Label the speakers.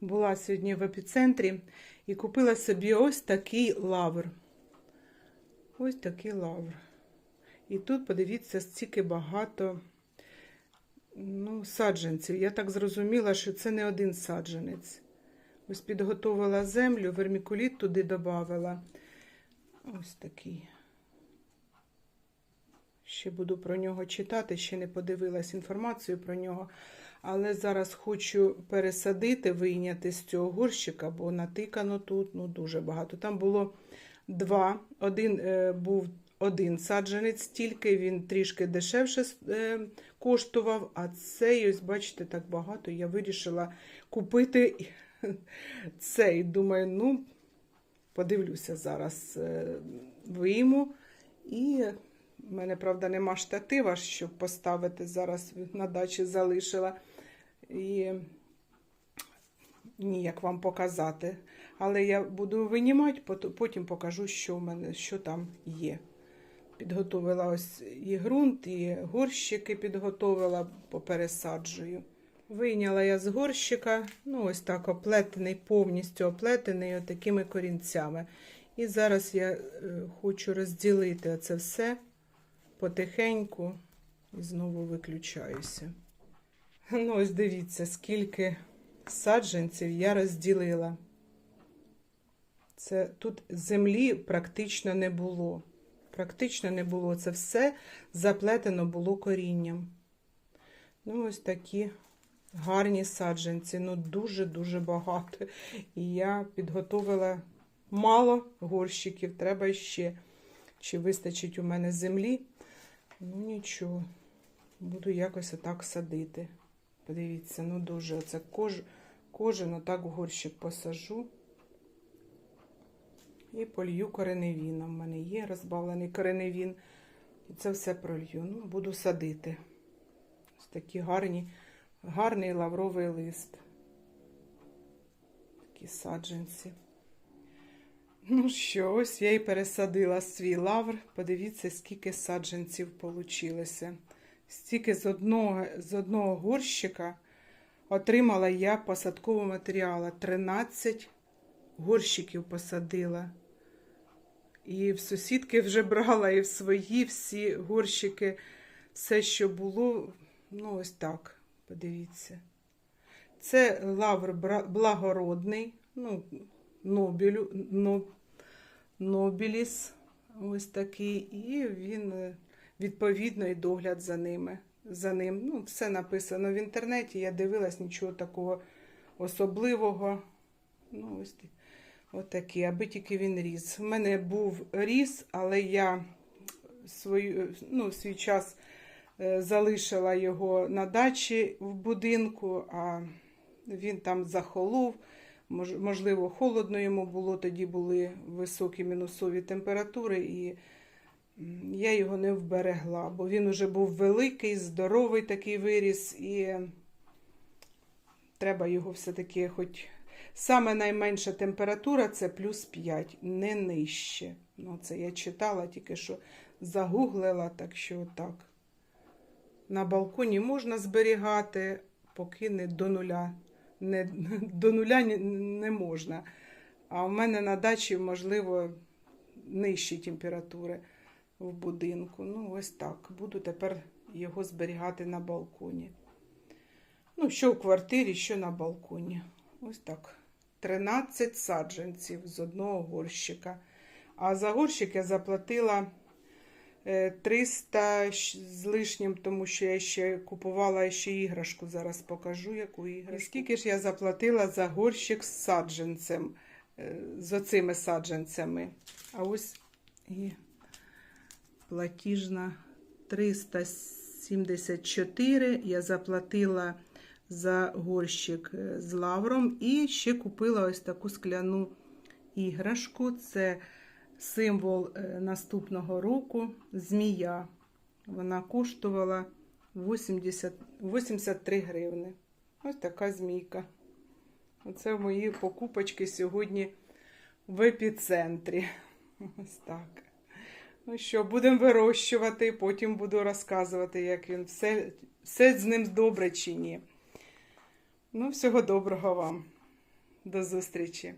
Speaker 1: Була сьогодні в епіцентрі і купила собі ось такий лавр. Ось такий лавр. І тут, подивіться, стільки багато ну, саджанців. Я так зрозуміла, що це не один саджанець. Ось підготувала землю, вермікуліт туди додавала. Ось такий. Ще буду про нього читати, ще не подивилась інформацію про нього. Але зараз хочу пересадити, вийняти з цього горщика, бо натикано тут ну, дуже багато. Там було два. Один е, був один саджанець, тільки він трішки дешевше е, коштував, а цей, ось, бачите, так багато. Я вирішила купити цей. Думаю, ну, подивлюся зараз, е, вийму. І в мене, правда, нема штатива, щоб поставити зараз на дачі залишила. І ніяк вам показати. Але я буду винімати, потім покажу, що в мене, що там є. Підготовила ось і ґрунт, і горщики підготовила, попересаджую. Вийняла я з горщика, ну ось так оплетений, повністю оплетений отакими корінцями. І зараз я е, хочу розділити це все потихеньку і знову виключаюся. Ну, ось дивіться, скільки саджанців я розділила. Це тут землі практично не було. Практично не було. Це все заплетено було корінням. Ну, ось такі гарні саджанці. Ну, дуже-дуже багато. І я підготовила мало горщиків, треба ще. Чи вистачить у мене землі? Ну, нічого. Буду якось отак садити. Подивіться, ну дуже оце кож, кожен отак горщик посажу. І полью кореневіном. У мене є розбавлений кореневін. І це все пролью. Ну, буду садити. Ось такі гарні, гарний лавровий лист. Такі саджанці. Ну що, ось я і пересадила свій лавр. Подивіться, скільки саджанців получилося. Стільки з одного, з одного горщика отримала я посадкового матеріалу. 13 горщиків посадила. І в сусідки вже брала, і в свої всі горщики, все, що було, ну ось так, подивіться. Це лавр благородний, ну, Нобелю, но, Нобіліс, ось такий, і він е, відповідно і догляд за ними. За ним. Ну, все написано в інтернеті. Я дивилась нічого такого особливого. Ну, ось отакий, аби тільки він ріс. У мене був ріс, але я свою, ну, свій час е, залишила його на дачі в будинку, а він там захолов. Можливо, холодно йому було, тоді були високі мінусові температури, і я його не вберегла, бо він уже був великий, здоровий такий виріс, і треба його все-таки хоч. Саме найменша температура це плюс 5, не нижче. Ну, це я читала, тільки що загуглила, так що так. На балконі можна зберігати, поки не до нуля. Не, до нуля не можна. А в мене на дачі, можливо, нижчі температури в будинку. Ну, ось так. Буду тепер його зберігати на балконі. Ну, що в квартирі, що на балконі. Ось так. 13 саджанців з одного горщика. А за горщик я заплатила е, 300 з лишнім, тому що я ще купувала ще іграшку. Зараз покажу, яку іграшку. Скільки ж я заплатила за горщик з саджанцем, е, з оцими саджанцями. А ось і платіжна 374. Я заплатила за горщик е, з лавром і ще купила ось таку скляну іграшку. Це символ е, наступного року змія. Вона коштувала 80, 83 гривни. Ось така змійка. Оце мої покупочки сьогодні в епіцентрі. Ось так. Ну що, будемо вирощувати, потім буду розказувати, як він все, все з ним добре чи ні. Ну, всього доброго вам. До зустрічі!